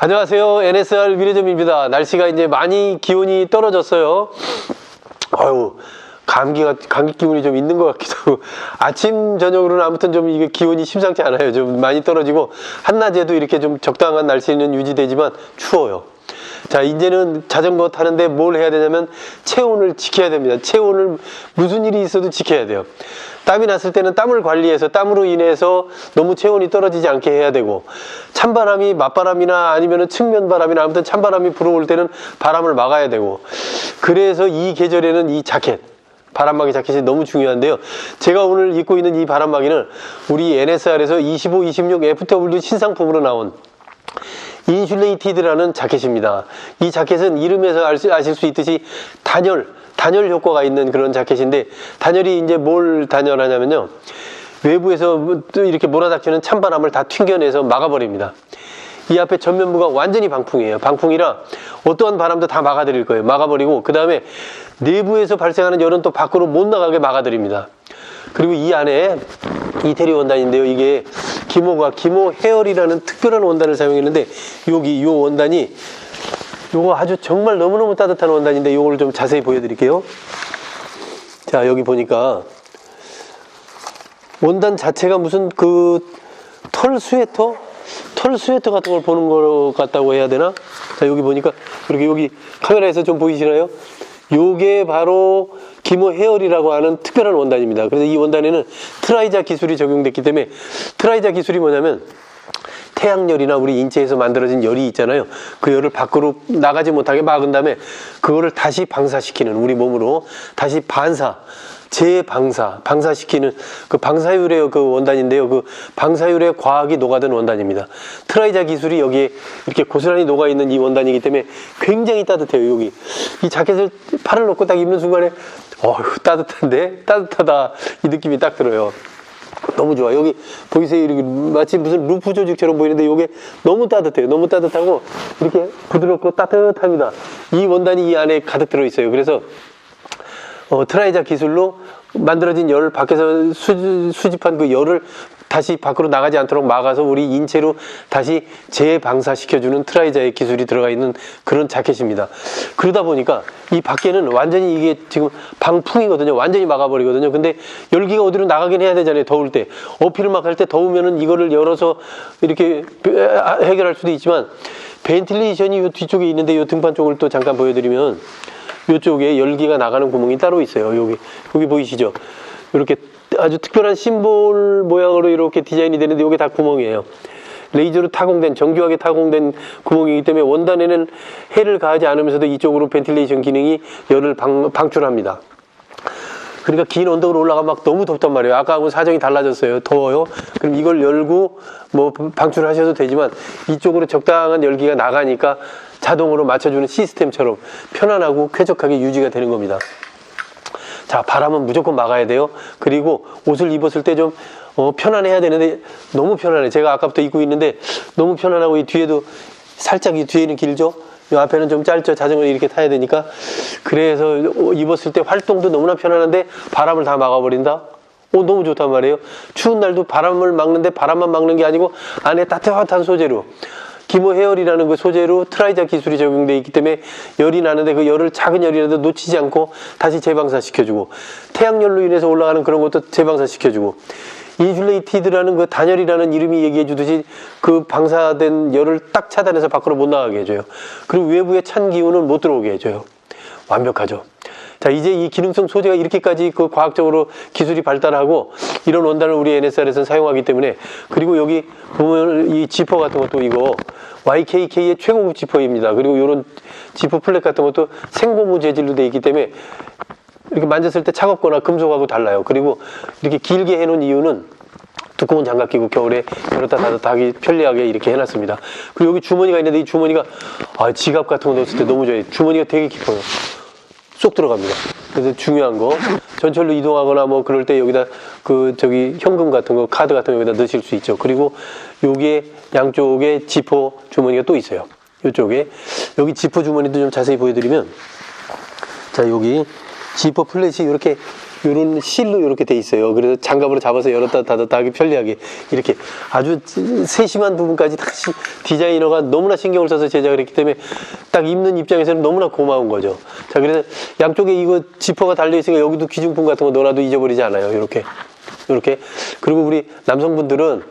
안녕하세요. NSR 미래점입니다. 날씨가 이제 많이 기온이 떨어졌어요. 아유, 감기가, 감기 기운이 좀 있는 것 같기도 하고, 아침, 저녁으로는 아무튼 좀 이게 기온이 심상치 않아요. 좀 많이 떨어지고, 한낮에도 이렇게 좀 적당한 날씨는 유지되지만 추워요. 자, 이제는 자전거 타는데 뭘 해야 되냐면 체온을 지켜야 됩니다. 체온을 무슨 일이 있어도 지켜야 돼요. 땀이 났을 때는 땀을 관리해서 땀으로 인해서 너무 체온이 떨어지지 않게 해야 되고 찬바람이 맞바람이나 아니면은 측면바람이나 아무튼 찬바람이 불어올 때는 바람을 막아야 되고 그래서 이 계절에는 이 자켓 바람막이 자켓이 너무 중요한데요. 제가 오늘 입고 있는 이 바람막이는 우리 NSR에서 25, 26 FW 신상품으로 나온 인슐레이티드라는 자켓입니다. 이 자켓은 이름에서 아실 수 있듯이 단열, 단열 효과가 있는 그런 자켓인데 단열이 이제 뭘 단열하냐면요. 외부에서 또 이렇게 몰아닥치는 찬바람을 다 튕겨내서 막아버립니다. 이 앞에 전면부가 완전히 방풍이에요. 방풍이라 어떠한 바람도 다 막아드릴 거예요. 막아버리고 그 다음에 내부에서 발생하는 열은 또 밖으로 못 나가게 막아드립니다. 그리고 이 안에 이태리 원단인데요. 이게 기모가 기모 헤어리라는 특별한 원단을 사용했는데 여기 이 원단이 요거 아주 정말 너무너무 따뜻한 원단인데 요거를 좀 자세히 보여드릴게요. 자 여기 보니까 원단 자체가 무슨 그 털 스웨터? 털 스웨터 같은 걸 보는 것 같다고 해야 되나? 자, 여기 보니까, 이렇게 여기 카메라에서 좀 보이시나요? 요게 바로 기모 헤어리라고 하는 특별한 원단입니다. 그래서 이 원단에는 트라이자 기술이 적용됐기 때문에 트라이자 기술이 뭐냐면 태양열이나 우리 인체에서 만들어진 열이 있잖아요. 그 열을 밖으로 나가지 못하게 막은 다음에 그거를 다시 방사시키는 우리 몸으로 다시 반사, 재방사, 방사시키는 그 방사율의 그 원단인데요. 그 방사율의 과학이 녹아든 원단입니다. 트라이자 기술이 여기에 이렇게 고스란히 녹아 있는 이 원단이기 때문에 굉장히 따뜻해요. 여기 이 자켓을 팔을 놓고 딱 입는 순간에 어휴 따뜻한데 따뜻하다 이 느낌이 딱 들어요. 너무 좋아. 여기 보이세요? 이렇게 마치 무슨 루프 조직처럼 보이는데 이게 너무 따뜻해요. 너무 따뜻하고 이렇게 부드럽고 따뜻합니다. 이 원단이 이 안에 가득 들어 있어요. 그래서 어, 트라이자 기술로 만들어진 열 밖에서 수, 수집한 그 열을 다시 밖으로 나가지 않도록 막아서 우리 인체로 다시 재방사시켜주는 트라이자의 기술이 들어가 있는 그런 자켓입니다. 그러다 보니까 이 밖에는 완전히 이게 지금 방풍이거든요. 완전히 막아버리거든요. 근데 열기가 어디로 나가긴 해야 되잖아요. 더울 때. 어필을 막 할 때 더우면은 이거를 열어서 이렇게 해결할 수도 있지만 벤틸레이션이 이 뒤쪽에 있는데 이 등판 쪽을 또 잠깐 보여드리면 이쪽에 열기가 나가는 구멍이 따로 있어요. 여기 여기 보이시죠? 이렇게 아주 특별한 심볼 모양으로 이렇게 디자인이 되는데 이게 다 구멍이에요. 레이저로 타공된 정교하게 타공된 구멍이기 때문에 원단에는 해를 가하지 않으면서도 이쪽으로 벤틸레이션 기능이 열을 방, 방출합니다. 그러니까 긴 언덕으로 올라가 막 너무 덥단 말이에요. 아까하고 사정이 달라졌어요. 더워요. 그럼 이걸 열고 뭐 방출하셔도 되지만 이쪽으로 적당한 열기가 나가니까 자동으로 맞춰주는 시스템처럼 편안하고 쾌적하게 유지가 되는 겁니다. 자, 바람은 무조건 막아야 돼요. 그리고 옷을 입었을 때 좀 어, 편안해야 되는데 너무 편안해. 제가 아까부터 입고 있는데 너무 편안하고 이 뒤에도 살짝 이 뒤에는 길죠. 이 앞에는 좀 짧죠. 자전거를 이렇게 타야 되니까. 그래서 입었을 때 활동도 너무나 편안한데 바람을 다 막아버린다. 오, 너무 좋단 말이에요. 추운 날도 바람을 막는데 바람만 막는 게 아니고 안에 따뜻한 소재로. 기모 헤어리라는 그 소재로 트라이자 기술이 적용되어 있기 때문에 열이 나는데 그 열을 작은 열이라도 놓치지 않고 다시 재방사시켜주고 태양열로 인해서 올라가는 그런 것도 재방사시켜주고 인슐레이티드라는 그 단열이라는 이름이 얘기해 주듯이 그 방사된 열을 딱 차단해서 밖으로 못 나가게 해줘요. 그리고 외부의 찬 기운은 못 들어오게 해줘요. 완벽하죠. 자, 이제 이 기능성 소재가 이렇게까지 그 과학적으로 기술이 발달하고 이런 원단을 우리 NSR에서는 사용하기 때문에 그리고 여기 보면 이 지퍼 같은 것도 이거 YKK의 최고급 지퍼입니다. 그리고 이런 지퍼 플랫 같은 것도 생고무 재질로 되어 있기 때문에 이렇게 만졌을 때 차갑거나 금속하고 달라요. 그리고 이렇게 길게 해놓은 이유는 두꺼운 장갑 끼고 겨울에 열었다 닫았다 하기 편리하게 이렇게 해놨습니다. 그리고 여기 주머니가 있는데 이 주머니가 아, 지갑 같은 거 넣었을 때 너무 좋아요. 주머니가 되게 깊어요. 쏙 들어갑니다. 그래서 중요한 거 전철로 이동하거나 뭐 그럴 때 여기다 그 저기 현금 같은 거 카드 같은 거 여기다 넣으실 수 있죠. 그리고 여기에 양쪽에 지퍼 주머니가 또 있어요. 이쪽에 여기 지퍼 주머니도 좀 자세히 보여드리면 자 여기 지퍼 플랫이 이렇게 요런 실로 이렇게 돼 있어요. 그래서 장갑으로 잡아서 열었다 닫았다 하기 편리하게 이렇게 아주 세심한 부분까지 다시 디자이너가 너무나 신경을 써서 제작을 했기 때문에 딱 입는 입장에서는 너무나 고마운 거죠. 자, 그래서 양쪽에 이거 지퍼가 달려 있으니까 여기도 귀중품 같은 거 넣어놔도 잊어버리지 않아요. 이렇게. 이렇게 그리고 우리 남성분들은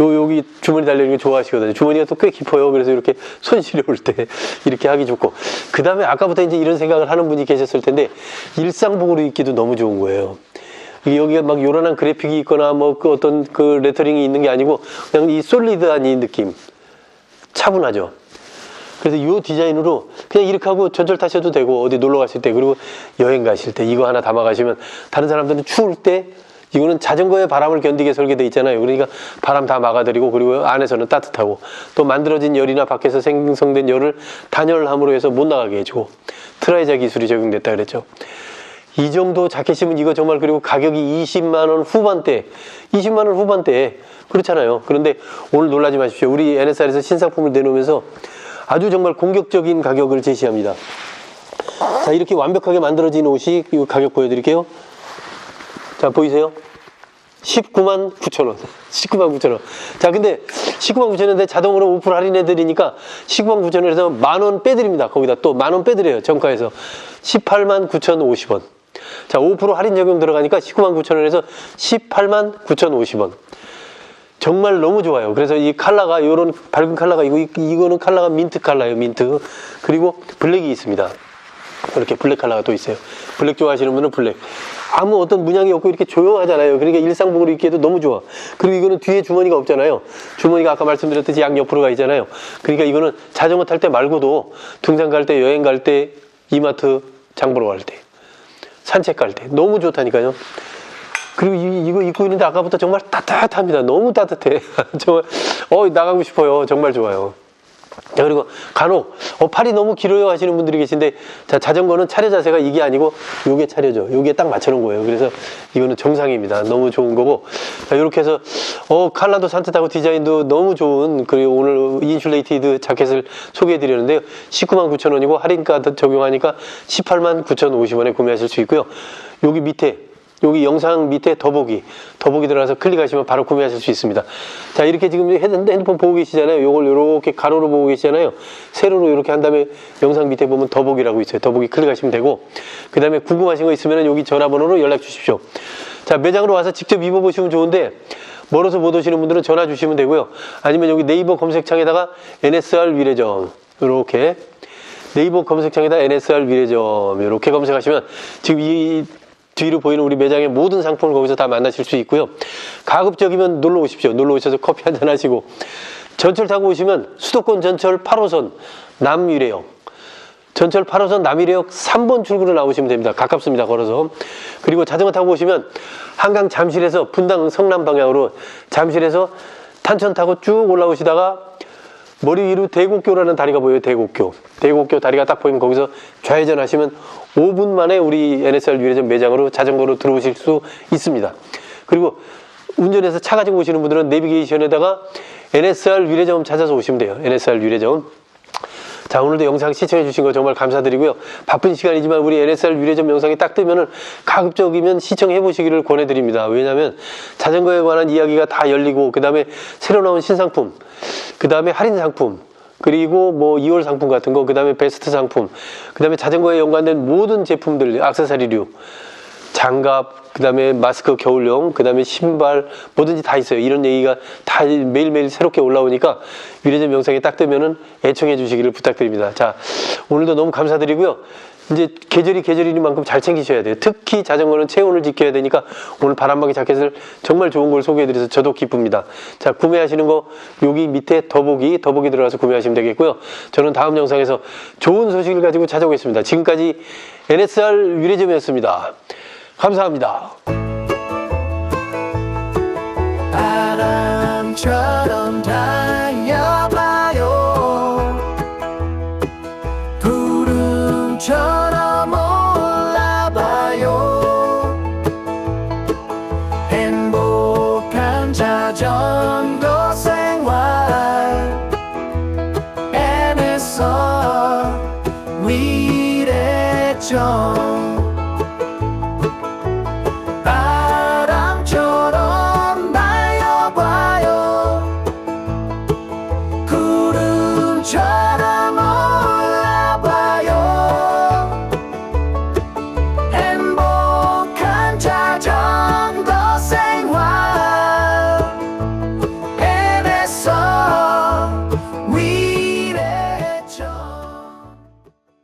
요 여기 주머니 달려 있는 거 좋아하시거든요. 주머니가 또 꽤 깊어요. 그래서 이렇게 손 시려울 때 이렇게 하기 좋고 그 다음에 아까부터 이제 이런 생각을 하는 분이 계셨을 텐데 일상복으로 입기도 너무 좋은 거예요. 여기가 막 요란한 그래픽이 있거나 뭐 그 어떤 그 레터링이 있는 게 아니고 그냥 이 솔리드한 이 느낌 차분하죠. 그래서 이 디자인으로 그냥 이렇게 하고 전철 타셔도 되고 어디 놀러 가실 때 그리고 여행 가실 때 이거 하나 담아 가시면 다른 사람들은 추울 때 이거는 자전거에 바람을 견디게 설계돼 있잖아요. 그러니까 바람 다 막아드리고 그리고 안에서는 따뜻하고 또 만들어진 열이나 밖에서 생성된 열을 단열함으로 해서 못 나가게 해주고 트라이자 기술이 적용됐다 그랬죠. 이 정도 자켓이면 이거 정말 그리고 가격이 20만 원 후반대, 20만 원 후반대 그렇잖아요. 그런데 오늘 놀라지 마십시오. 우리 NSR에서 신상품을 내놓으면서 아주 정말 공격적인 가격을 제시합니다. 자 이렇게 완벽하게 만들어진 옷이 이 가격 보여드릴게요. 자 보이세요? 19만 9천 원. 19만 9천 원. 자, 근데 19만 9천 원인데 자동으로 5% 할인해 드리니까 19만 9천 원에서 만 원 빼드립니다. 거기다 또 만 원 빼드려요. 정가에서 18만 9천 50원. 자, 5% 할인 적용 들어가니까 19만 9천 원에서 18만 9천 50원. 정말 너무 좋아요. 그래서 이 컬러가 이런 밝은 컬러가 이거 이거는 컬러가 민트 컬러예요. 민트. 그리고 블랙이 있습니다. 이렇게 블랙 컬러가 또 있어요. 블랙 좋아하시는 분은 블랙. 아무 어떤 문양이 없고 이렇게 조용하잖아요. 그러니까 일상복으로 입기에도 너무 좋아. 그리고 이거는 뒤에 주머니가 없잖아요. 주머니가 아까 말씀드렸듯이 양 옆으로 가 있잖아요. 그러니까 이거는 자전거 탈 때 말고도 등산 갈 때, 여행 갈 때, 이마트 장 보러 갈 때, 산책 갈 때 너무 좋다니까요. 그리고 이, 이거 입고 있는데 아까부터 정말 따뜻합니다. 너무 따뜻해. 정말 어 나가고 싶어요. 정말 좋아요. 자, 그리고 간혹 어, 팔이 너무 길어요 하시는 분들이 계신데 자, 자전거는 차려 자세가 이게 아니고 요게 차려져 요게 딱 맞춰놓은 거예요. 그래서 이거는 정상입니다. 너무 좋은 거고. 자, 이렇게 해서 어 컬러도 산뜻하고 디자인도 너무 좋은 그리고 오늘 인슐레이티드 자켓을 소개해 드렸는데요. 19만 9천 원이고 할인가 적용하니까 18만 9천 50원에 구매하실 수 있고요. 여기 밑에 여기 영상 밑에 더보기, 더보기 들어가서 클릭하시면 바로 구매하실 수 있습니다. 자, 이렇게 지금 핸드- 핸드폰 보고 계시잖아요. 요걸 이렇게 가로로 보고 계시잖아요. 세로로 이렇게 한 다음에 영상 밑에 보면 더보기라고 있어요. 더보기 클릭하시면 되고, 그 다음에 궁금하신 거 있으면 여기 전화번호로 연락 주십시오. 자, 매장으로 와서 직접 입어보시면 좋은데, 멀어서 못 오시는 분들은 전화 주시면 되고요. 아니면 여기 네이버 검색창에다가 NSR 위례점, 이렇게 네이버 검색창에다 NSR 위례점 이렇게 검색하시면 지금 이 뒤로 보이는 우리 매장의 모든 상품을 거기서 다 만나실 수 있고요. 가급적이면 놀러 오십시오. 놀러 오셔서 커피 한잔 하시고 전철 타고 오시면 수도권 전철 8호선 남위례역 전철 8호선 남이래역 3번 출구로 나오시면 됩니다. 가깝습니다. 걸어서. 그리고 자전거 타고 오시면 한강 잠실에서 분당 성남 방향으로 잠실에서 탄천 타고 쭉 올라오시다가 머리 위로 대곡교라는 다리가 보여요. 대곡교. 대곡교 다리가 딱 보이면 거기서 좌회전 하시면 5분 만에 우리 NSR 유례전 매장으로 자전거로 들어오실 수 있습니다. 그리고 운전해서 차 가지고 오시는 분들은 내비게이션에다가 NSR 유례점 찾아서 오시면 돼요. NSR 유례점. 자 오늘도 영상 시청해 주신 거 정말 감사드리고요 바쁜 시간이지만 우리 NSR 유례점 영상이 딱 뜨면은 가급적이면 시청해 보시기를 권해드립니다 왜냐하면 자전거에 관한 이야기가 다 열리고 그 다음에 새로 나온 신상품 그 다음에 할인 상품 그리고 뭐 2월 상품 같은 거, 그 다음에 베스트 상품, 그 다음에 자전거에 연관된 모든 제품들, 악세사리류, 장갑, 그 다음에 마스크 겨울용, 그 다음에 신발, 뭐든지 다 있어요. 이런 얘기가 다 매일매일 새롭게 올라오니까 위례점 영상에 딱 뜨면은 애청해 주시기를 부탁드립니다. 자, 오늘도 너무 감사드리고요. 이제 계절이 계절이니만큼 잘 챙기셔야 돼요. 특히 자전거는 체온을 지켜야 되니까 오늘 바람막이 자켓을 정말 좋은 걸 소개해드려서 저도 기쁩니다. 자 구매하시는 거 여기 밑에 더보기 더보기 들어가서 구매하시면 되겠고요. 저는 다음 영상에서 좋은 소식을 가지고 찾아오겠습니다. 지금까지 NSR 유래점이었습니다. 감사합니다. 바람처럼 달려봐요 구름처럼 家